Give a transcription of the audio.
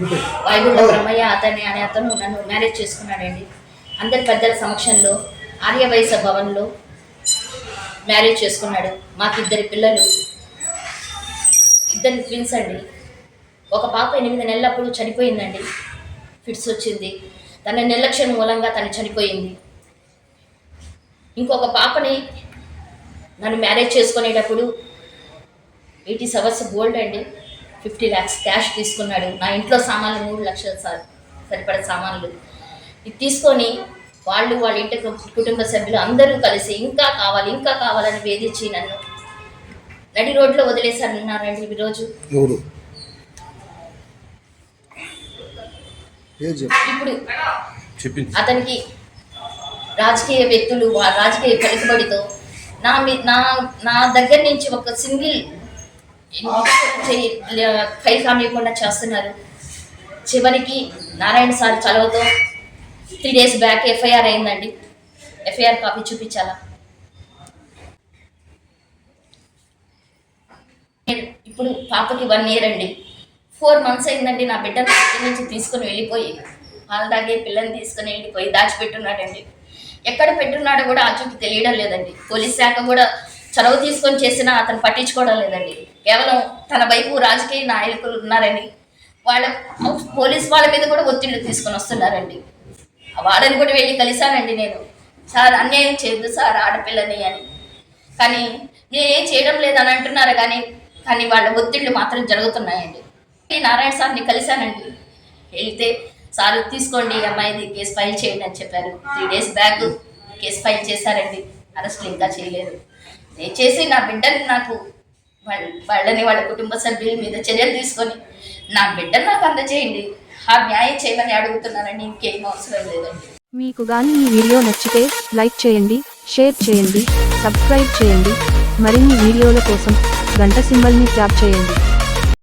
పైగుళ్ళ బ్రహ్మయ్య అతని అనే అతను నన్ను మ్యారేజ్ చేసుకున్నాడండి. అందరి పెద్దల సమక్షంలో ఆర్యవైశ్య భవన్లో మ్యారేజ్ చేసుకున్నాడు. మాకు ఇద్దరి పిల్లలు. ఇద్దరు ట్విన్స్ అండి. ఒక పాప ఎనిమిది నెలలప్పుడు చనిపోయిందండి. ఫిట్స్ వచ్చింది. తన నిర్లక్ష్యం మూలంగా తను చనిపోయింది. ఇంకొక పాపని నన్ను మ్యారేజ్ చేసుకునేటప్పుడు ఎయిటీ సవర్స్ గోల్డ్ అండి. ఫిఫ్టీ ల్యాక్స్ క్యాష్ తీసుకున్నాడు. నా ఇంట్లో సామాన్లు మూడు లక్షలు సార్ సరిపడ సామాన్లు. ఇది తీసుకొని వాళ్ళు వాళ్ళ ఇంటి కుటుంబ సభ్యులు అందరూ కలిసి ఇంకా కావాలి ఇంకా కావాలని వేధించి నన్ను నడి రోడ్లో వదిలేశారన్నారండి ఈరోజు ఎవరు? ఏం చెప్పు ఇప్పుడు అతనికి రాజకీయ వ్యక్తులు రాజకీయ పలుకుబడితో నా మీ నా నా దగ్గర నుంచి ఒక సింగిల్ ఫైల్ కూడా చేస్తున్నారు. చివరికి నారాయణ సార్ చలవతో త్రీ డేస్ బ్యాక్ ఎఫ్ఐఆర్ అయిందండి. ఎఫ్ఐఆర్ కాపీ చూపించాలా? నేను ఇప్పుడు పాపకి వన్ ఇయర్ అండి. ఫోర్ మంత్స్ అయిందండి నా బిడ్డ ఇంటి నుంచి తీసుకుని వెళ్ళిపోయి పాలు తాగే పిల్లని తీసుకుని వెళ్ళిపోయి దాచిపెట్టున్నాడండి. ఎక్కడ పెట్టున్నాడో కూడా ఆచూకి తెలియడం లేదండి. పోలీస్ శాఖ కూడా చొరవ తీసుకొని చేసినా అతను పట్టించుకోవడం లేదండి. కేవలం తన వైపు రాజకీయ నాయకులు ఉన్నారని వాళ్ళ పోలీస్ వాళ్ళ మీద కూడా ఒత్తిళ్ళు తీసుకొని వస్తున్నారండి. వాళ్ళని కూడా వెళ్ళి కలిశానండి నేను. సార్ అన్యాయం చేయదు సార్ ఆడపిల్లని అని. కానీ నేను ఏం చేయడం లేదని అంటున్నారు కానీ కానీ వాళ్ళ ఒత్తిళ్ళు మాత్రం జరుగుతున్నాయండి. నారాయణ సార్ని కలిశానండి. వెళ్తే సార్ తీసుకోండి అమ్మాయిది కేసు ఫైల్ చేయండి అని చెప్పారు. Three days back case file చేశారండి. అరెస్ట్లు ఇంకా చేయలేదు. దయచేసి నా బిడ్డని నాకు వాళ్ళ వాళ్ళని వాళ్ళ కుటుంబ సభ్యుల మీద చర్యలు తీసుకొని నా బిడ్డను నాకు అందజేయండి. ఆ న్యాయం చేయమని అడుగుతున్నానండి ఇంకేం అవసరం లేదండి. మీకు గాని ఈ వీడియో నచ్చితే లైక్ చేయండి షేర్ చేయండి సబ్స్క్రైబ్ చేయండి. మరిన్ని వీడియోల కోసం గంట సింబల్ని ట్యాప్ చేయండి.